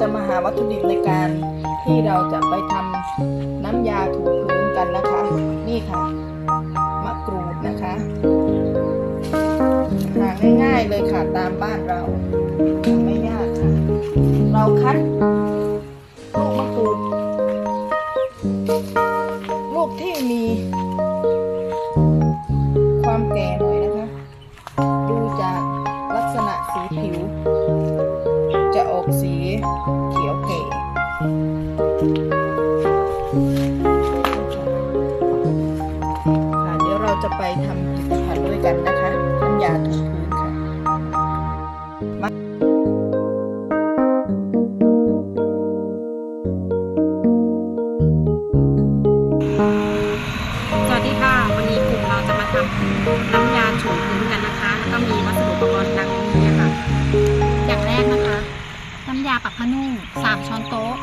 จะมาหาวัตถุดิบในการที่เราจะไปทำน้ำยาถูพื้นกันนะคะ นี่ค่ะ มะกรูดนะคะหาง่ายๆเลยค่ะตามบ้านเราหาไม่ยากค่ะ เราคัดลูกมะกรูดลูกที่มี ความแก่หน่อยนะคะ ดูจากลักษณะสีผิว ปับผ้านุ่ม3ช้อนโต๊ะ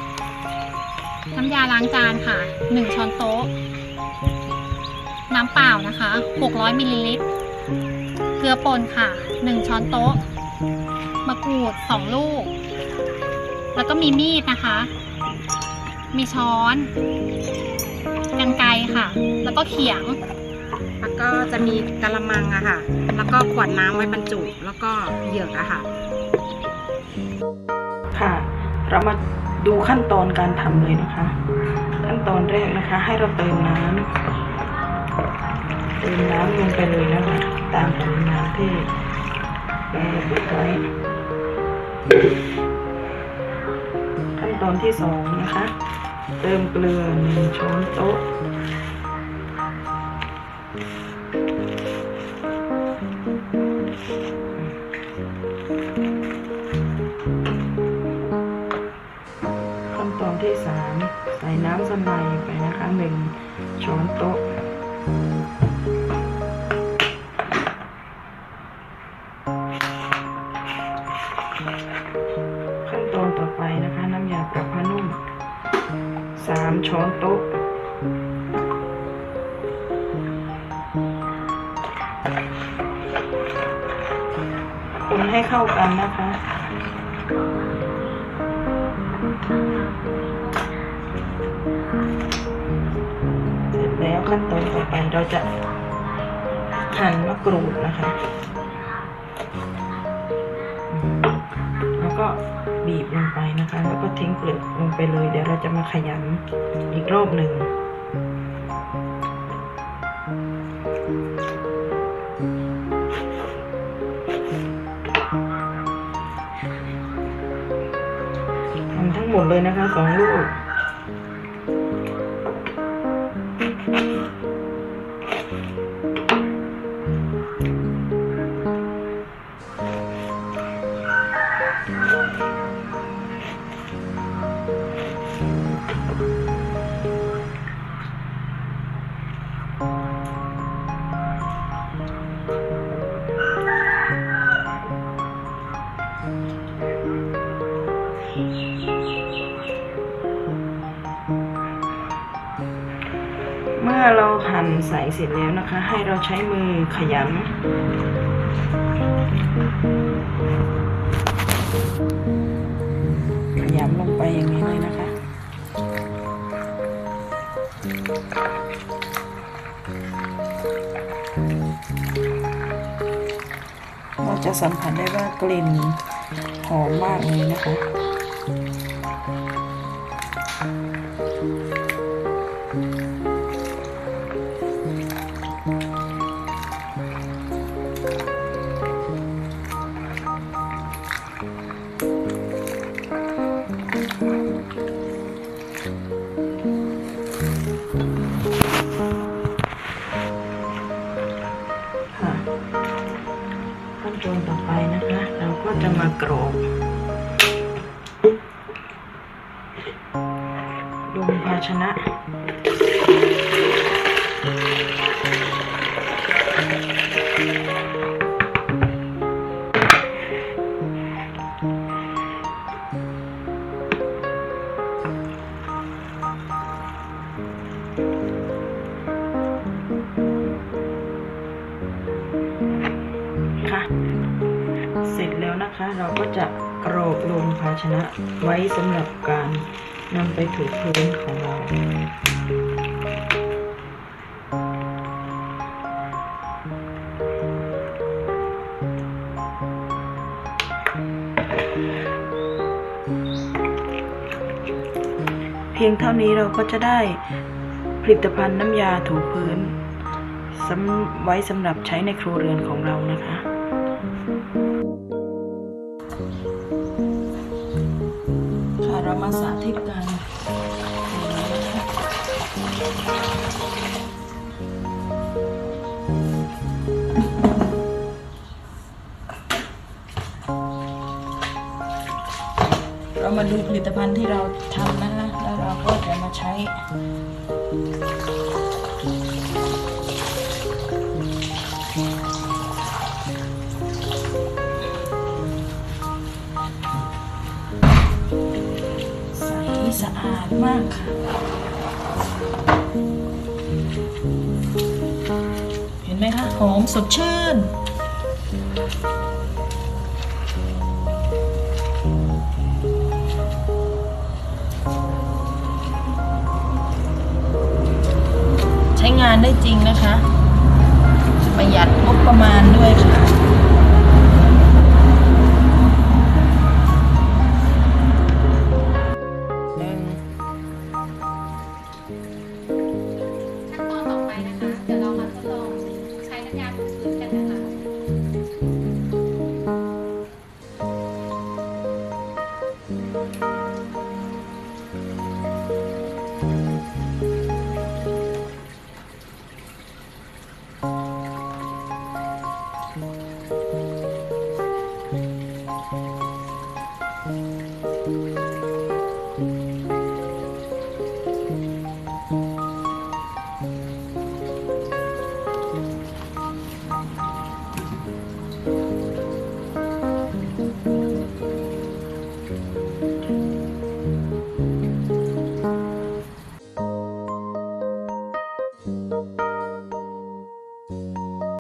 น้ำยาล้างจานค่ะ 1 ช้อนโต๊ะ น้ำเปล่านะคะ 600มิลลิลิตร เกลือป่นค่ะ 1 ช้อนโต๊ะ มะกรูด 2 ลูก แล้วก็มีมีดนะคะ มีช้อนกันไกค่ะ แล้วก็เขียง แล้วก็จะมีกะละมังอะค่ะ แล้วก็ขวดน้ำไว้บรรจุ แล้วก็เหยือกอะค่ะ ค่ะ เรามาดูขั้นตอนการทำเลยนะคะ ขั้นตอนแรกนะคะ ให้เราเติมน้ำเติมน้ำลงไปเลยนะคะตามปริมาณที่เราระบุไว้ขั้นตอนที่สองนะคะ เติมเกลือหนึ่งช้อนโต๊ะ น้ำสไนไปนะคะหนึ่งช้อนโต๊ะขั้นตอนต่อไปนะคะ น้ำยาปรับผ้านุ่มสามช้อนโต๊ะคนให้เข้ากันนะคะ ขั้นตอนต่อไปเราจะหั่นมะกรูดนะคะ แล้วก็บีบลงไปนะคะ แล้วก็ทิ้งเปลือกลงไปเลย เดี๋ยวเราจะมาขยำอีกรอบหนึ่งทำทั้งหมดเลยนะคะสองลูก ใส่เสร็จแล้วนะคะ ให้เราใช้มือขยำขยำลงไปอย่างนี้เลยนะคะเราจะสัมผัสได้ว่ากลิ่นหอมมากเลยนะคะค่ะ ขั้นตอนต่อไปนะคะ เราก็จะมากรอกลงภาชนะ นะคะ เราก็จะกรอกลงภาชนะไว้สำหรับการนำไปถูพื้นของเราเพียงเท่านี้เราก็จะได้ผลิตภัณฑ์น้ำยาถูพื้นไว้สำหรับใช้ในครัวเรือนของเรานะคะ เรามาสาธิตกันเรามาดูผลิตภัณฑ์ที่เราทำนะคะแล้วเราก็จะมาใช้ สะอาดมากค่ะเห็นไหมคะหอมสดชื่นใช้งานได้จริงนะคะ ประหยัดงบประมาณด้วยค่ะ